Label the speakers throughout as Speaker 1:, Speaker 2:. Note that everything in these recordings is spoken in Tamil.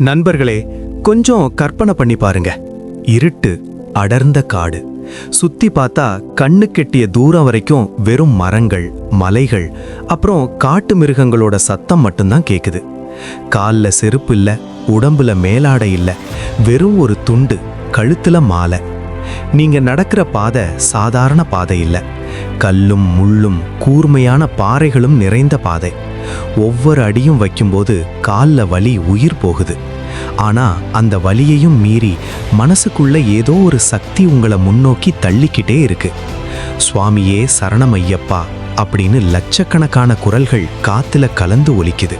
Speaker 1: நண்பர்களே கொஞ்சம் கற்பனை பண்ணி பாருங்க. இருட்டு அடர்ந்த காடு. சுத்தி பார்த்தா கண்ணு கெட்டிய தூரம் வரைக்கும் வெறும் மரங்கள் மலைகள் அப்புறம் காட்டு மிருகங்களோட சத்தம் மட்டும்தான் கேக்குது. கால்ல செருப்பு இல்ல உடம்புல மேலாடை இல்ல வெறும் ஒரு துண்டு கழுத்துல மாலை. நீங்க நடக்கிற பாதை சாதாரண பாதை இல்ல. கல்லும் முள்ளும் கூர்மையான பாறைகளும் நிறைந்த பாதை. ஒவ்வொரு அடியும் வைக்கும்போது கால்ல வலி உயிர் போகுது. ஆனா அந்த வலியையும் மீறி மனசுக்குள்ள ஏதோ ஒரு சக்தி உங்களை முன்னோக்கி தள்ளிக்கிட்டே இருக்கு. சுவாமியே சரணமையப்பா அப்படின்னு லட்சக்கணக்கான குரல்கள் காத்துல கலந்து ஒலிக்குது.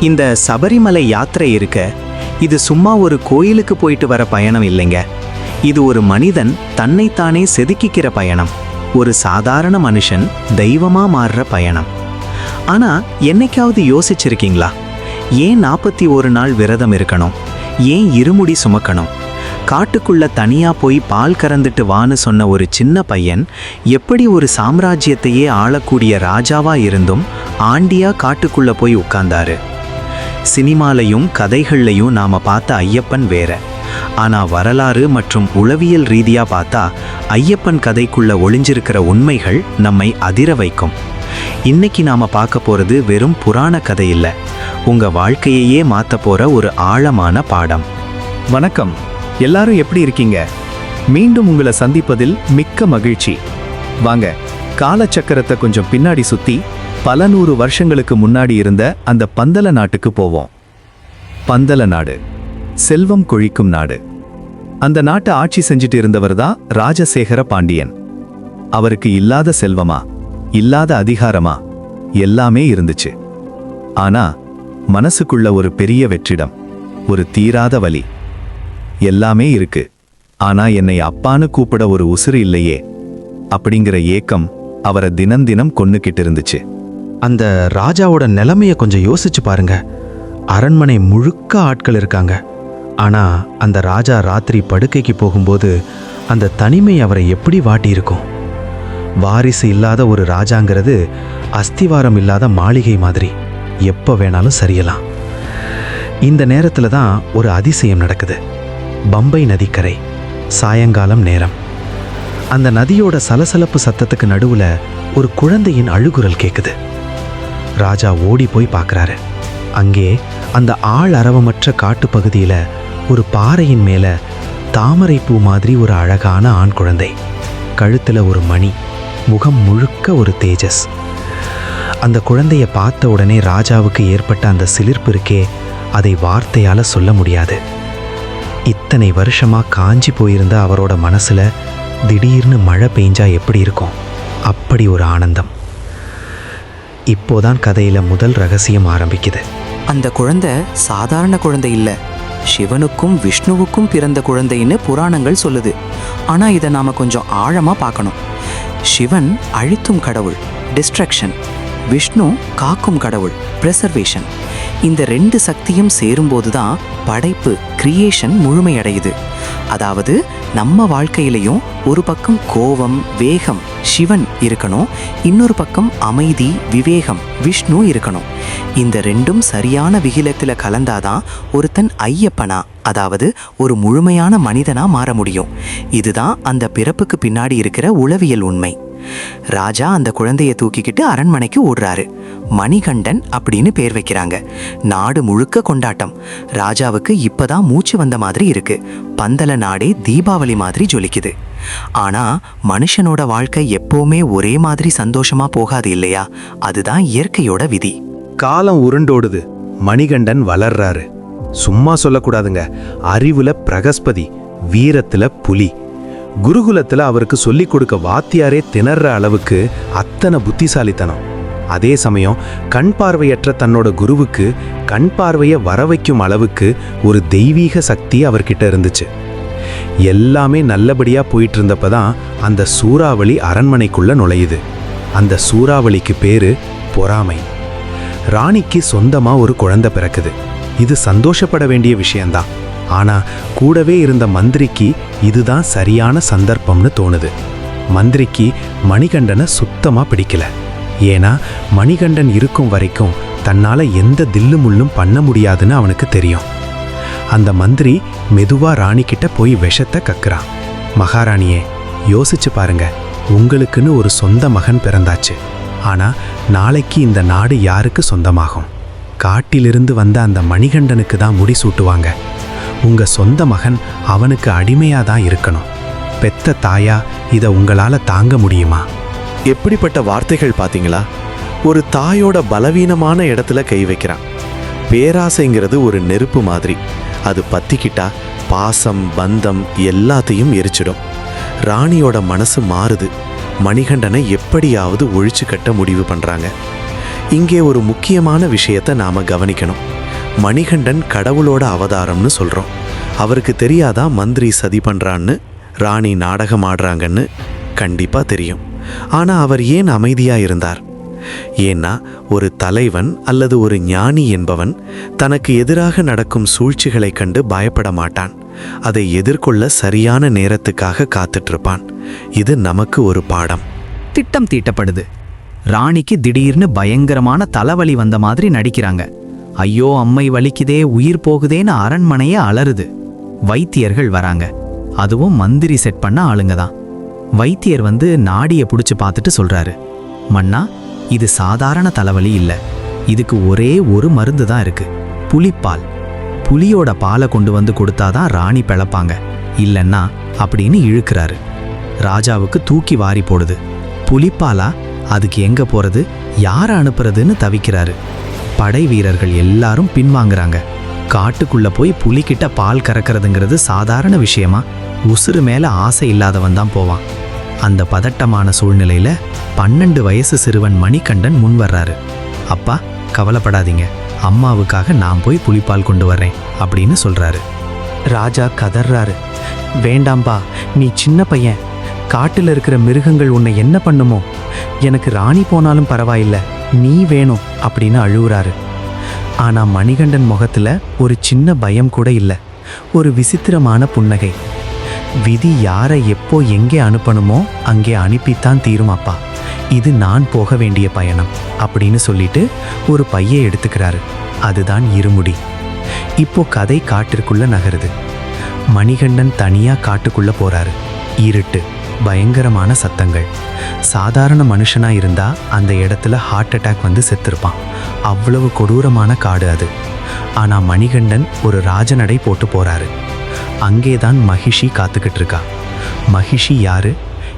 Speaker 2: இந்த சபரிமலை யாத்திரை இருக்க இது சும்மா ஒரு கோயிலுக்கு போயிட்டு வர பயணம் இல்லைங்க. இது ஒரு மனிதன் தன்னைத்தானே செதுக்கிக்கிற பயணம். ஒரு சாதாரண மனுஷன் தெய்வமா மாறுற பயணம். ஆனா என்னைக்காவது யோசிச்சிருக்கீங்களா? ஏன் நாற்பத்தி ஒரு நாள் விரதம் இருக்கணும்? ஏன் இருமுடி சுமக்கணும்? காட்டுக்குள்ள தனியா போய் பால் கறந்துட்டு வான்னு சொன்ன ஒரு சின்ன பையன் எப்படி ஒரு சாம்ராஜ்யத்தையே ஆளக்கூடிய ராஜாவா இருந்தும் ஆண்டியா காட்டுக்குள்ள போய் உட்கார்ந்தாரு. சினிமாலையும் கதைகள்லையும் நாம பார்த்த ஐயப்பன் வேற. ஆனா வரலாறு மற்றும் உளவியல் ரீதியா பார்த்தா ஐயப்பன் கதைக்குள்ள ஒளிஞ்சிருக்கிற உண்மைகள் நம்மை அதிர வைக்கும். இன்னைக்கு நாம பார்க்க போறது வெறும் புராண கதை இல்ல. உங்க வாழ்க்கையையே மாத்த போற ஒரு ஆழமான பாடம்.
Speaker 1: வணக்கம். எல்லாரும் எப்படி இருக்கீங்க? மீண்டும் உங்களை சந்திப்பதில் மிக்க மகிழ்ச்சி. வாங்க காலச்சக்கரத்தை கொஞ்சம் பின்னாடி சுத்தி பல நூறு வருஷங்களுக்கு முன்னாடி இருந்த அந்த பந்தல நாட்டுக்கு போவோம். பந்தல நாடு. செல்வம் கொழிக்கும் நாடு. அந்த நாட்டை ஆட்சி செஞ்சுட்டு இருந்தவர் தான் ராஜசேகர பாண்டியன். அவருக்கு இல்லாத செல்வமா? இல்லாத அதிகாரமா? எல்லாமே இருந்துச்சு. ஆனா மனசுக்குள்ள ஒரு பெரிய வெற்றிடம் ஒரு தீராத வலி. எல்லாமே இருக்கு. ஆனா என்னை அப்பான்னு கூப்பிட ஒரு உசுறு இல்லையே? அப்படிங்கிற ஏக்கம் அவரை தினம் தினம் கொன்னுக்கிட்டு இருந்துச்சு.
Speaker 2: அந்த ராஜாவோட நிலைமைய கொஞ்சம் யோசிச்சு பாருங்க. அரண்மனை முழுக்க ஆட்கள் இருக்காங்க. ஆனா அந்த ராஜா ராத்திரி படுக்கைக்கு போகும்போது அந்த தனிமை அவரை எப்படி வாட்டி இருக்கும் வாரிசு இல்லாத ஒரு ராஜாங்கிறது அஸ்திவாரம் இல்லாத மாளிகை மாதிரி. எப்போ வேணாலும் சரியலாம். இந்த நேரத்தில் தான் ஒரு அதிசயம் நடக்குது. பம்பை நதிக்கரை சாயங்காலம் நேரம். அந்த நதியோட சலசலப்பு சத்தத்துக்கு நடுவில் ஒரு குழந்தையின் அழுகுரல் கேட்குது ராஜா ஓடி போய் பார்க்கறாரு அங்கே அந்த ஆள் அரவமற்ற காட்டுப்பகுதியில ஒரு பாறையின் மேலே தாமரைப்பூ மாதிரி ஒரு அழகான ஆண் குழந்தை. கழுத்தில் ஒரு மணி. முகம் முழுக்க ஒரு தேஜஸ். அந்த குழந்தைய பார்த்த உடனே ராஜாவுக்கு ஏற்பட்ட அந்த சிலிர்ப்பு இருக்கே அதை வார்த்தையால் சொல்ல முடியாது. இத்தனை வருஷமாக காஞ்சி போயிருந்த அவரோட மனசில் திடீர்னு மழை பெஞ்சா எப்படி இருக்கும்? அப்படி ஒரு ஆனந்தம். இப்போதான் கதையில் முதல் ரகசியம் ஆரம்பிக்குது.
Speaker 3: அந்த குழந்தை சாதாரண குழந்தை இல்லை. சிவனுக்கும் விஷ்ணுவுக்கும் பிறந்த குழந்தைன்னு புராணங்கள் சொல்லுது. ஆனால் இதை நாம் கொஞ்சம் ஆழமாக பார்க்கணும். சிவன் அழித்தும் கடவுள். டிஸ்ட்ரக்ஷன் விஷ்ணு காக்கும் கடவுள். Preservation. இந்த ரெண்டு சக்தியும் சேரும்போது தான் படைப்பு கிரியேஷன் முழுமையடையுது. அதாவது நம்ம வாழ்க்கையிலையும் ஒரு பக்கம் கோபம் வேகம் சிவன் இருக்கணும் இன்னொரு பக்கம் அமைதி விவேகம் விஷ்ணு இருக்கணும். இந்த ரெண்டும் சரியான விகிலத்தில் கலந்தாதான் ஒருத்தன் ஐயப்பனா அதாவது ஒரு முழுமையான மனிதனா மாற முடியும். இதுதான் அந்த பிறப்புக்கு பின்னாடி இருக்கிற உளவியல் உண்மை. ராஜா அந்த குழந்தையை தூக்கிக்கிட்டு அரண்மனைக்கு ஓடுறாரு. மணிகண்டன் அப்படின்னு பேர் வைக்கிறாங்க. நாடு முழுக்க கொண்டாட்டம். ராஜாவுக்கு இப்பதான் மூச்சு வந்த மாதிரி இருக்கு. பந்தல நாடே தீபாவளி மாதிரி ஜொலிக்குது. ஆனா மனுஷனோட வாழ்க்கை எப்பவுமே ஒரே மாதிரி சந்தோஷமா போகாது இல்லையா? அதுதான் இயற்கையோட விதி.
Speaker 1: காலம் உருண்டோடுது. மணிகண்டன் வளர்றாரு. சும்மா சொல்லக்கூடாதுங்க. அறிவுல பிரகஸ்பதி வீரத்துல புலி. குருகுலத்தில் அவருக்கு சொல்லிக் கொடுக்க வாத்தியாரே திணற அளவுக்கு அத்தனை புத்திசாலித்தனம். அதே சமயம் கண் பார்வையற்ற தன்னோட குருவுக்கு கண் பார்வையை வர வைக்கும் அளவுக்கு ஒரு தெய்வீக சக்தி அவர்கிட்ட இருந்துச்சு. எல்லாமே நல்லபடியாக போயிட்டு இருந்தப்ப தான் அந்த சூறாவளி அரண்மனைக்குள்ள நுழையுது. அந்த சூறாவளிக்கு பேரு பொறாமை. ராணிக்கு சொந்தமாக ஒரு குழந்தை பிறக்குது. இது சந்தோஷப்பட வேண்டிய விஷயம்தான். ஆனா கூடவே இருந்த மந்திரிக்கு இதுதான் சரியான சந்தர்ப்பம்னு தோணுது. மந்திரிக்கு மணிகண்டனை சுத்தமா பிடிக்கல. ஏன்னா மணிகண்டன் இருக்கும் வரைக்கும் தன்னால எந்த தில்லு முள்ளும் பண்ண முடியாதுன்னு அவனுக்கு தெரியும். அந்த மந்திரி மெதுவா ராணிக்கிட்ட போய் விஷத்தை கக்குறான். மகாராணியே யோசிச்சு பாருங்க. உங்களுக்குன்னு ஒரு சொந்த மகன் பிறந்தாச்சு. ஆனா நாளைக்கு இந்த நாடு யாருக்கு சொந்தமாகும்? காட்டிலிருந்து வந்த அந்த மணிகண்டனுக்கு தான் முடிசூட்டுவாங்க உங்க சொந்த மகன் அவனுக்கு அடிமையாக தான் இருக்கணும். பெத்த தாயா இதை உங்களால் தாங்க முடியுமா?
Speaker 4: எப்படிப்பட்ட வார்த்தைகள் பார்த்தீங்களா ஒரு தாயோட பலவீனமான இடத்துல கை வைக்கிறான். பேராசைங்கிறது ஒரு நெருப்பு மாதிரி. அது பத்திக்கிட்டா பாசம் பந்தம் எல்லாத்தையும் எரிச்சிடும். ராணியோட மனசு மாறுது. மணிகண்டனை எப்படியாவது ஒழிச்சு கட்ட முடிவு பண்ணுறாங்க இங்கே ஒரு முக்கியமான விஷயத்தை நாம கவனிக்கணும். மணிகண்டன் கடவுளோட அவதாரம்னு சொல்கிறோம் அவருக்கு தெரியாதா மந்திரி சதி பண்ணுறான்னு ராணி நாடகம் ஆடுறாங்கன்னு கண்டிப்பாக தெரியும். ஆனால் அவர் ஏன் அமைதியாக இருந்தார்? ஏன்னா ஒரு தலைவன் அல்லது ஒரு ஞானி என்பவன் தனக்கு எதிராக நடக்கும் சூழ்ச்சிகளைக் கண்டு பயப்பட மாட்டான். அதை எதிர்கொள்ள சரியான நேரத்துக்காக காத்துட்டு இருப்பான் இது நமக்கு ஒரு பாடம்.
Speaker 5: திட்டம் தீட்டப்படுது. ராணிக்கு திடீர்னு பயங்கரமான தலைவலி வந்த மாதிரி நடிக்கிறாங்க. ஐயோ அம்மை வலிக்குதே உயிர் போகுதேன்னு அரண்மனையே அலறுது. வைத்தியர்கள் வராங்க. அதுவும் மந்திரி செட் பண்ண ஆளுங்க தான். வைத்தியர் வந்து நாடிய புடிச்சு பார்த்துட்டு சொல்றாரு. மன்னா இது சாதாரண தலைவலி இல்ல. இதுக்கு ஒரே ஒரு மருந்து தான் இருக்கு. புலிப்பால் புலியோட பாலை கொண்டு வந்து கொடுத்தாதான் ராணி பிழப்பாங்க இல்லைன்னா அப்படின்னு இழுக்கிறாரு. ராஜாவுக்கு தூக்கி வாரி போடுது. புலிப்பாலா அதுக்கு எங்க போறது? யாரை அனுப்புறதுன்னு தவிக்கிறாரு. படை வீரர்கள் எல்லாரும் பின்வாங்குறாங்க. காட்டுக்குள்ள போய் புலிக்கிட்ட பால் கறக்கிறதுங்கிறது சாதாரண விஷயமா? உசுறு மேல ஆசை இல்லாதவன் தான் போவான். அந்த பதட்டமான சூழ்நிலையில பன்னெண்டு வயசு சிறுவன் மணிகண்டன் முன் வர்றாரு அப்பா கவலைப்படாதீங்க. அம்மாவுக்காக நான் போய் புலிப்பால் கொண்டு வர்றேன் அப்படின்னு சொல்றாரு. ராஜா கதறாரு வேண்டாம்பா நீ சின்ன பையன். காட்டில் இருக்கிற மிருகங்கள் உன்னை என்ன பண்ணுமோ? எனக்கு ராணி போனாலும் பரவாயில்ல. நீ வேணும் அப்படின்னு அழுவுறாரு. ஆனால் மணிகண்டன் முகத்தில் ஒரு சின்ன பயம் கூட இல்லை. ஒரு விசித்திரமான புன்னகை. விதி யாரை எப்போ எங்கே அனுப்பணுமோ அங்கே அனுப்பித்தான் தீரும் அப்பா. இது நான் போக வேண்டிய பயணம் அப்படின்னு சொல்லிட்டு ஒரு பையை எடுத்துக்கிறாரு. அதுதான் இருமுடி. இப்போ கதை காட்டிற்குள்ள நகருது. மணிகண்டன் தனியா காட்டுக்குள்ள போறாரு. இருட்டு. பயங்கரமான சத்தங்கள். சாதாரண மனுஷனா இருந்தா அந்த இடத்துல ஹார்ட் அட்டாக் வந்து செத்துருப்பான். அவ்வளவு கொடூரமான காடு அது. ஆனா மணிகண்டன் ஒரு ராஜநடை போட்டு போறாரு. அங்கேதான் மகிஷி காத்துக்கிட்டு இருக்கா. மகிஷி யாரு?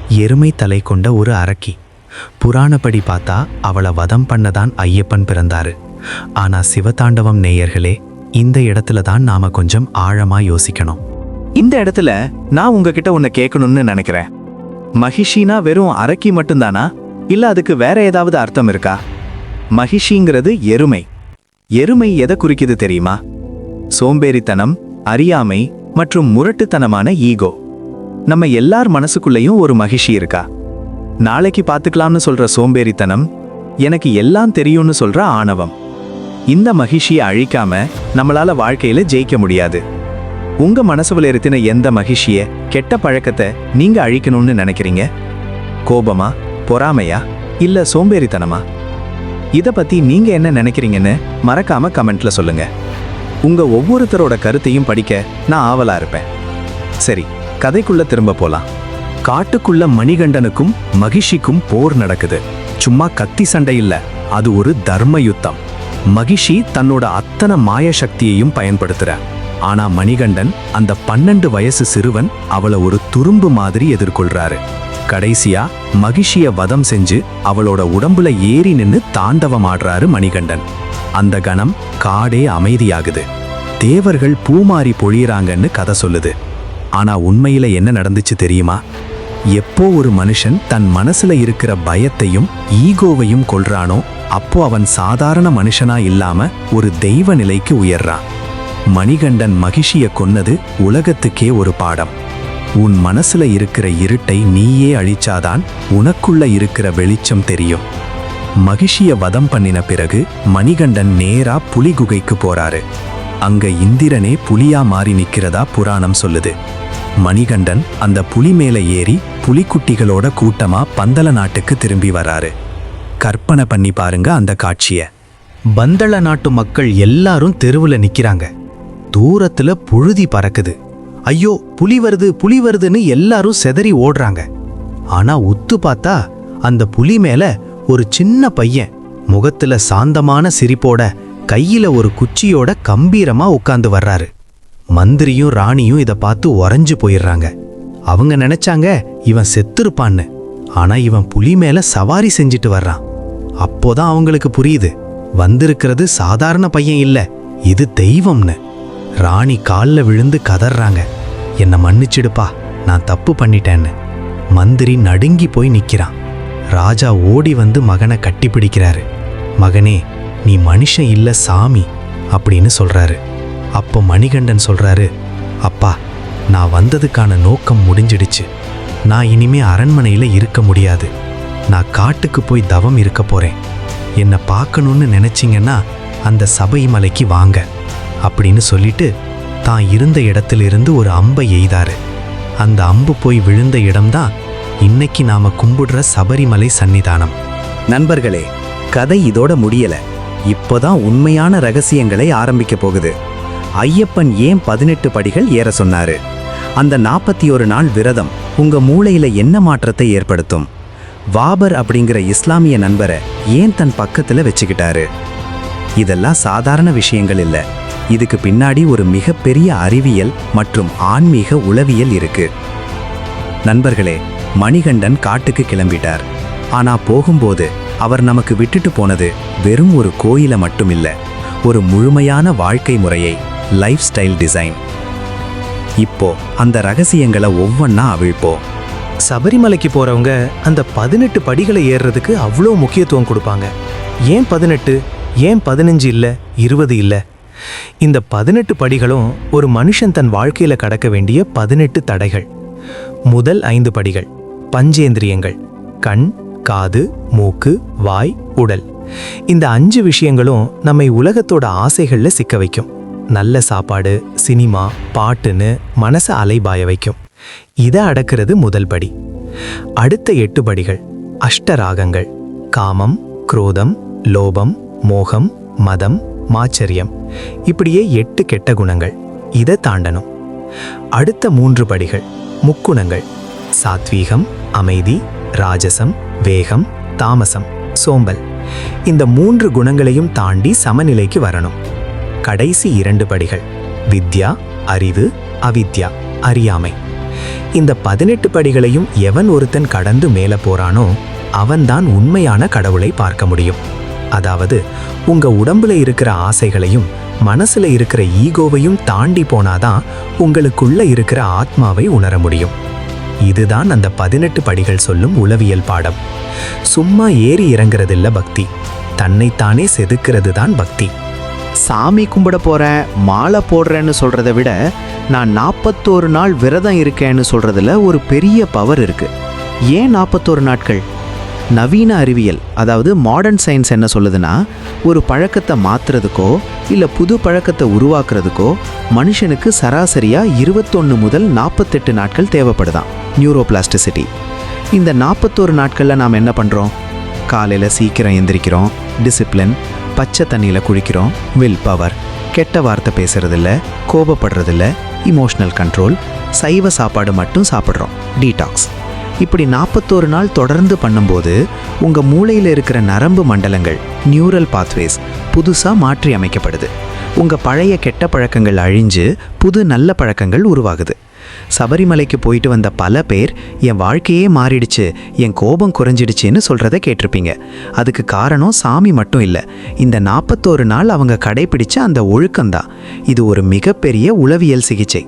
Speaker 5: எருமை தலை கொண்ட ஒரு அரக்கி. புராணப்படி பார்த்தா அவளை வதம் பண்ணதான் ஐயப்பன் பிறந்தாரு. ஆனா சிவதாண்டவம் நேயர்களே இந்த இடத்துல தான் நாம கொஞ்சம் ஆழமா யோசிக்கணும்.
Speaker 2: இந்த இடத்துல நான் உங்ககிட்ட ஒன்று கேட்கணும்னு நினைக்கிறேன். மகிஷினா வெறும் அரக்கி மட்டும்தானா? இல்ல அதுக்கு வேற ஏதாவது அர்த்தம் இருக்கா? மகிஷிங்கிறது எருமை. எருமை எதை குறிக்குது தெரியுமா? சோம்பேறித்தனம் அறியாமை மற்றும் முரட்டுத்தனமான ஈகோ. நம்ம எல்லார் மனசுக்குள்ளேயும் ஒரு மகிஷி இருக்கா? நாளைக்கு பார்த்துக்கலாம்னு சொல்ற சோம்பேறித்தனம் எனக்கு எல்லாம் தெரியும்னு சொல்ற ஆணவம். இந்த மகிழ்ச்சியை அழிக்காம நம்மளால வாழ்க்கையில ஜெயிக்க முடியாது. உங்க மனசுல இருத்தின எந்த மகிழ்ச்சிய கெட்ட பழக்கத்தை நீங்க அழிக்கணும்னு நினைக்கிறீங்க? கோபமா பொறாமையா இல்ல சோம்பேறித்தனமா? இத பத்தி நீங்க என்ன நினைக்கிறீங்கன்னு மறக்காம கமெண்ட்ல சொல்லுங்க. உங்க ஒவ்வொருத்தரோட கருத்தையும் படிக்க நான் ஆவலா இருப்பேன். சரி கதைக்குள்ள திரும்ப போலாம்.
Speaker 1: காட்டுக்குள்ள மணிகண்டனுக்கும் மகிஷிக்கும் போர் நடக்குது. சும்மா கத்தி சண்டை இல்ல அது ஒரு தர்ம யுத்தம் மகிஷி தன்னோட அத்தனை மாய சக்தியையும் பயன்படுத்துற. ஆனா மணிகண்டன் அந்த பன்னெண்டு வயசு சிறுவன் அவளை ஒரு துரும்பு மாதிரி எதிர்கொள்றாரு. கடைசியா மகிஷிய வதம் செஞ்சு அவளோட உடம்புல ஏறி நின்னு தாண்டவம் ஆடுறாரு மணிகண்டன். அந்த கணம் காடே அமைதியாகுது. தேவர்கள் பூமாரி பொழியிறாங்கன்னு கதை சொல்லுது. ஆனா உண்மையில என்ன நடந்துச்சு தெரியுமா? எப்போ ஒரு மனுஷன் தன் மனசுல இருக்கிற பயத்தையும் ஈகோவையும் கொள்றானோ அப்போ அவன் சாதாரண மனுஷனா இல்லாம ஒரு தெய்வ நிலைக்கு உயர்றான். மணிகண்டன் மகிஷிய கொன்னது உலகத்துக்கே ஒரு பாடம். உன் மனசுல இருக்கிற இருட்டை நீயே அழிச்சாதான் உனக்குள்ள இருக்கிற வெளிச்சம் தெரியும். மகிஷிய வதம் பண்ணின பிறகு மணிகண்டன் நேரா புலி குகைக்கு போறாரு. அங்க இந்திரனே புலியா மாறி நிக்கிறதா புராணம் சொல்லுது. மணிகண்டன் அந்த புலி மேல ஏறி புலிக்குட்டிகளோட கூட்டமா பந்தல நாட்டுக்கு திரும்பி வராரு. கற்பனை பண்ணி பாருங்க அந்த காட்சிய.
Speaker 5: பந்தள நாட்டு மக்கள் எல்லாரும் தெருவுல நிக்கிறாங்க.
Speaker 1: தூரத்துல புழுதி பறக்குது. ஐயோ புலி வருது புலி வருதுன்னு எல்லாரும் செதறி ஓடுறாங்க. ஆனா உத்து பார்த்தா அந்த புலி மேல ஒரு சின்ன பையன் முகத்துல சாந்தமான சிரிப்போட கையில ஒரு குச்சியோட கம்பீரமா உட்கார்ந்து வர்றாரு. மந்திரியும் ராணியும் இத பார்த்து உறைஞ்சு போயிடுறாங்க. அவங்க நினைச்சாங்க இவன் செத்துருப்பான்னு. ஆனா இவன் புலி மேல சவாரி செஞ்சுட்டு வர்றான். அப்போதான் அவங்களுக்கு புரியுது. வந்திருக்கிறது சாதாரண பையன் இல்ல இது தெய்வம்னு. ராணி காலில் விழுந்து கதறாங்க என்னை மன்னிச்சிடுப்பா நான் தப்பு பண்ணிட்டேன்னு. மந்திரி நடுங்கி போய் நிற்கிறான் ராஜா ஓடி வந்து மகனை கட்டிப்பிடிக்கிறாரு. மகனே நீ மனுஷன் இல்லை சாமி அப்படின்னு சொல்கிறாரு அப்போ மணிகண்டன் சொல்கிறாரு அப்பா நான் வந்ததுக்கான நோக்கம் முடிஞ்சிடுச்சு. நான் இனிமே அரண்மனையில் இருக்க முடியாது. நான் காட்டுக்கு போய் தவம் இருக்க போகிறேன் என்னை பார்க்கணுன்னு நினச்சிங்கன்னா அந்த சபை மலைக்கு வாங்க. அப்படின்னு சொல்லிட்டு தான் இருந்த இடத்திலிருந்து ஒரு அம்பை எய்தாரு. அந்த அம்பு போய் விழுந்த இடம்தான் இன்னைக்கு நாம கும்பிடுற சபரிமலை சன்னிதானம்.
Speaker 6: நண்பர்களே கதை இதோட முடியல. இப்போதான் உண்மையான ரகசியங்களை ஆரம்பிக்க போகுது. ஐயப்பன் ஏன் பதினெட்டு படிகள் ஏற சொன்னாரு? அந்த நாற்பத்தி ஒரு நாள் விரதம் உங்க மூளையில என்ன மாற்றத்தை ஏற்படுத்தும்? வாபர் அப்படிங்கிற இஸ்லாமிய நண்பரை ஏன் தன் பக்கத்துல வச்சுக்கிட்டாரு? இதெல்லாம் சாதாரண விஷயங்கள் இல்லை. இதுக்கு பின்னாடி ஒரு மிகப்பெரிய அறிவியல் மற்றும் ஆன்மீக உளவியல் இருக்கு. நண்பர்களே மணிகண்டன் காட்டுக்கு கிளம்பிட்டார். ஆனா போகும்போது அவர் நமக்கு விட்டுட்டு போனது வெறும் ஒரு கோயிலை மட்டும் இல்ல ஒரு முழுமையான வாழ்க்கை முறையை லைஃப் ஸ்டைல் டிசைன். இப்போ அந்த ரகசியங்களை ஒவ்வொன்னா அவிழ்ப்போம்.
Speaker 1: சபரிமலைக்கு போறவங்க அந்த பதினெட்டு படிகளை ஏறுறதுக்கு அவ்வளோ முக்கியத்துவம் கொடுப்பாங்க. ஏன் பதினெட்டு? ஏன் பதினஞ்சு இல்லை? இருபது இல்லை? இந்த பதினெட்டு படிகளும் ஒரு மனுஷன் தன் வாழ்க்கையில் கடக்க வேண்டிய பதினெட்டு தடைகள். முதல் ஐந்து படிகள் பஞ்சேந்திரியங்கள் கண் காது மூக்கு வாய் உடல். இந்த அஞ்சு விஷயங்களும் நம்மை உலகத்தோட ஆசைகளில் சிக்க வைக்கும். நல்ல சாப்பாடு சினிமா பாட்டுன்னு மனசை அலைபாய வைக்கும். இதை அடக்கிறது முதல் படி. அடுத்த எட்டு படிகள் அஷ்டராகங்கள் காமம் குரோதம் லோபம் மோகம் மதம் மாச்சரியம். இப்படியே எட்டு கெட்ட குணங்கள். இதை தாண்டணும். அடுத்த மூன்று படிகள். முக்குணங்கள். சாத்வீகம் அமைதி ராஜசம் வேகம் தாமசம் சோம்பல். இந்த மூன்று குணங்களையும் தாண்டி சமநிலைக்கு வரணும். கடைசி இரண்டு படிகள். வித்யா அறிவு அவித்யா அறியாமை. இந்த பதினெட்டு படிகளையும் எவன் ஒருத்தன் கடந்து மேலே போறானோ அவன்தான் உண்மையான கடவுளை பார்க்க முடியும். அதாவது உங்க உடம்புல இருக்கிற ஆசைகளையும் மனசுல இருக்கிற ஈகோவையும் தாண்டி போனாதான் உங்களுக்குள்ள இருக்கிற ஆத்மாவை உணர முடியும். இதுதான் அந்த பதினெட்டு படிகள் சொல்லும் உளவியல் பாடம். சும்மா ஏறி இறங்குறதில்ல பக்தி. தன்னைத்தானே செதுக்கிறது தான் பக்தி.
Speaker 2: சாமி கும்பிட போகிறேன் மாலை போடுறேன்னு சொல்கிறத விட நான் நாற்பத்தோரு நாள் விரதம் இருக்கேன்னு சொல்கிறதுல ஒரு பெரிய பவர் இருக்குது ஏன் நாற்பத்தோரு நாட்கள்? நவீன அறிவியல் அதாவது மாடர்ன் சயின்ஸ் என்ன சொல்லுதுன்னா ஒரு பழக்கத்தை மாற்றுறதுக்கோ இல்லை புது பழக்கத்தை உருவாக்குறதுக்கோ மனுஷனுக்கு சராசரியாக இருபத்தொன்று முதல் நாற்பத்தெட்டு நாட்கள் தேவைப்படுதான் நியூரோபிளாஸ்டிசிட்டி இந்த நாற்பத்தோரு நாட்களில் நாம் என்ன பண்ணுறோம் காலையில் சீக்கிரம் எந்திரிக்கிறோம் டிசிப்ளின் பச்சை தண்ணியில் குளிக்கிறோம் வில் பவர் கெட்ட வார்த்தை பேசுறதில்ல கோபப்படுறதில்ல இமோஷனல் கண்ட்ரோல் சைவ சாப்பாடு மட்டும் சாப்பிட்றோம் டீடாக்ஸ் இப்படி நாற்பத்தோரு நாள் தொடர்ந்து பண்ணும்போது உங்கள் மூளையில் இருக்கிற நரம்பு மண்டலங்கள் நியூரல் பாத்வேஸ் புதுசாக மாற்றி அமைக்கப்படுது. உங்கள் பழைய கெட்ட பழக்கங்கள் அழிஞ்சு புது நல்ல பழக்கங்கள் உருவாகுது. சபரிமலைக்கு போயிட்டு வந்த பல பேர் என் வாழ்க்கையே மாறிடுச்சு என் கோபம் குறைஞ்சிடுச்சுன்னு சொல்கிறத கேட்டிருப்பீங்க. அதுக்கு காரணம் சாமி மட்டும் இல்லை. இந்த நாற்பத்தோரு நாள் அவங்க கடைபிடிச்ச அந்த ஒழுக்கம்தான். இது ஒரு மிகப்பெரிய உளவியல் சிகிச்சை.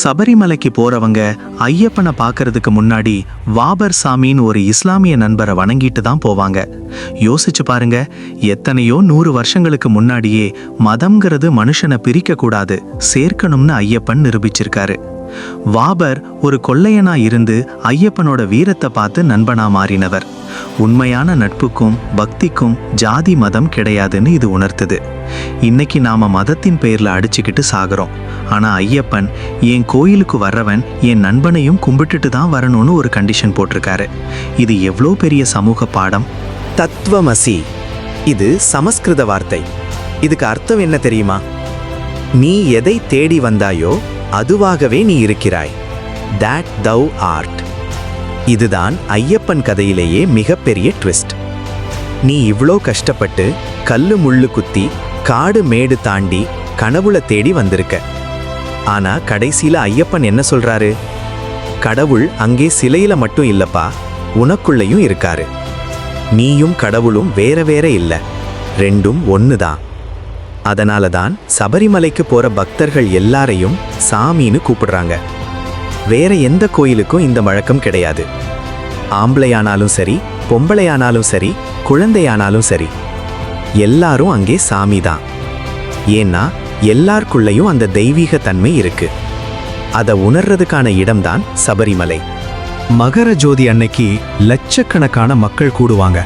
Speaker 1: சபரிமலைக்கு போறவங்க ஐயப்பனை பார்க்கறதுக்கு முன்னாடி வாபர் சாமின்னு ஒரு இஸ்லாமிய நண்பரை வணங்கிட்டு தான் போவாங்க. யோசிச்சு பாருங்க எத்தனையோ நூறு வருஷங்களுக்கு முன்னாடியே மதம்ங்கிறது மனுஷனை பிரிக்க கூடாது சேர்க்கணும்னு ஐயப்பன் நிரூபிச்சிருக்காரு. வாபர் ஒரு கொள்ளையனா இருந்து ஐயப்பனோட வீரத்தை பார்த்து நண்பனா மாறினவர். உண்மையான நட்புக்கும் பக்திக்கும் ஜாதி மதம் கிடையாதுன்னு இது உணர்த்துது. இன்னைக்கு நாம மதத்தின் பெயர்ல அடிச்சுக்கிட்டு சாகிறோம். ஆனா ஐயப்பன் என் கோயிலுக்கு வர்றவன் என் நண்பனையும் கும்பிட்டுட்டு தான் வரணும்னு ஒரு கண்டிஷன் போட்டிருக்காரு. இது எவ்வளோ பெரிய சமூக பாடம்?
Speaker 6: தத்துவமசி. இது சமஸ்கிருத வார்த்தை. இதுக்கு அர்த்தம் என்ன தெரியுமா? நீ எதை தேடி வந்தாயோ அதுவாகவே நீ இருக்கிறாய். தட் தவ் ஆர்ட் இதுதான் ஐயப்பன் கதையிலேயே மிகப்பெரிய ட்விஸ்ட் நீ இவ்வளோ கஷ்டப்பட்டு கல்லு முள்ளு குத்தி காடு மேடு தாண்டி கனவுளை தேடி வந்திருக்க. ஆனா கடைசியில ஐயப்பன் என்ன சொல்றாரு? கடவுள் அங்கே சிலையில மட்டும் இல்லப்பா உனக்குள்ளேயும் இருக்காரு. நீயும் கடவுளும் வேற வேற இல்ல. ரெண்டும் ஒன்று தான் அதனால தான் சபரிமலைக்கு போற பக்தர்கள் எல்லாரையும் சாமின்னு கூப்பிடுறாங்க. வேற எந்த கோயிலுக்கும் இந்த வழக்கம் கிடையாது. ஆம்பளையானாலும் சரி பொம்பளையானாலும் சரி குழந்தையானாலும் சரி எல்லாரும் அங்கே சாமி தான் ஏன்னா எல்லாருக்குள்ளேயும் அந்த தெய்வீக தன்மை இருக்கு. அதை உணர்றதுக்கான இடம்தான் சபரிமலை.
Speaker 1: மகர ஜோதி அன்னைக்கு லட்சக்கணக்கான மக்கள் கூடுவாங்க.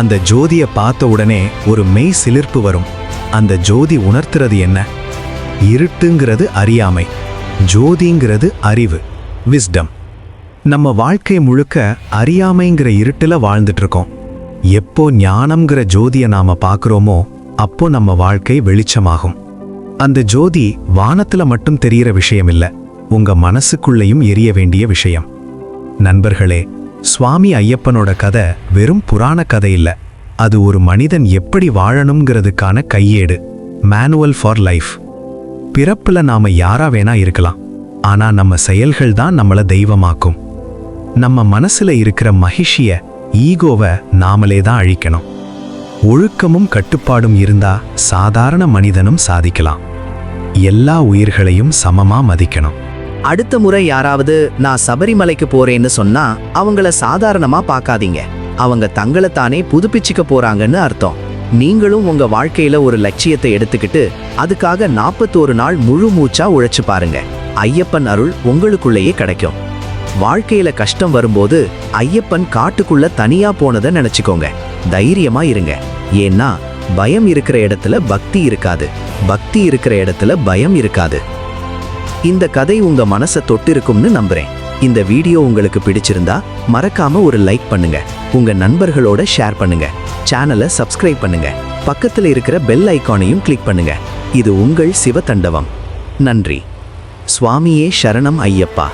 Speaker 1: அந்த ஜோதியை பார்த்த உடனே ஒரு மெய் சிலிர்ப்பு வரும். அந்த ஜோதி உணர்த்துறது என்ன? இருட்டுங்கிறது அறியாமை. ஜோதிங்கிறது அறிவு விஸ்டம் நம்ம வாழ்க்கை முழுக்க அறியாமைங்கிற இருட்டுல வாழ்ந்துட்டு இருக்கோம் எப்போ ஞானம்ங்கிற ஜோதியை நாம பார்க்குறோமோ அப்போ நம்ம வாழ்க்கை வெளிச்சமாகும். அந்த ஜோதி வானத்துல மட்டும் தெரிகிற விஷயம் இல்லை உங்க மனசுக்குள்ளேயும் எரிய வேண்டிய விஷயம். நண்பர்களே சுவாமி ஐயப்பனோட கதை வெறும் புராண கதை இல்ல. அது ஒரு மனிதன் எப்படி வாழணுங்கிறதுக்கான கையேடு. மேனுவல் ஃபார் லைஃப் பிறப்புல நாம யாரா வேணா இருக்கலாம். ஆனா நம்ம செயல்கள் தான் நம்மள தெய்வமாக்கும். நம்ம மனசுல இருக்கிற மகிஷிய ஈகோவை நாமளே தான் அழிக்கணும். ஒழுக்கமும் கட்டுப்பாடும் இருந்தா சாதாரண மனிதனும் சாதிக்கலாம். எல்லா உயிர்களையும் சமமா மதிக்கணும்.
Speaker 6: அடுத்த முறை யாராவது நான் சபரிமலைக்கு போறேன்னு சொன்னா அவங்கள சாதாரணமா பார்க்காதீங்க. அவங்க தங்களை தானே புதுப்பிச்சுக்க போறாங்கன்னு அர்த்தம். நீங்களும் உங்க வாழ்க்கையில ஒரு லட்சியத்தை எடுத்துக்கிட்டு அதுக்காக நாற்பத்தோரு நாள் முழு மூச்சா உழைச்சு பாருங்க. ஐயப்பன் அருள் உங்களுக்குள்ளேயே கிடைக்கும். வாழ்க்கையில கஷ்டம் வரும்போது ஐயப்பன் காட்டுக்குள்ள தனியா போனதை நினைச்சுக்கோங்க. தைரியமா இருங்க. ஏன்னா பயம் இருக்கிற இடத்துல பக்தி இருக்காது. பக்தி இருக்கிற இடத்துல பயம் இருக்காது. இந்த கதை உங்க மனசை தொட்டிருக்கும்னு நம்புறேன். இந்த வீடியோ உங்களுக்கு பிடிச்சிருந்தா மறக்காம ஒரு லைக் பண்ணுங்க. உங்க நண்பர்களோட ஷேர் பண்ணுங்க. சேனலை சப்ஸ்கிரைப் பண்ணுங்க. பக்கத்தில் இருக்கிற பெல் ஐக்கானையும் கிளிக் பண்ணுங்க. இது உங்கள் சிவதண்டவம் நன்றி. சுவாமியே சரணம் ஐயப்பா.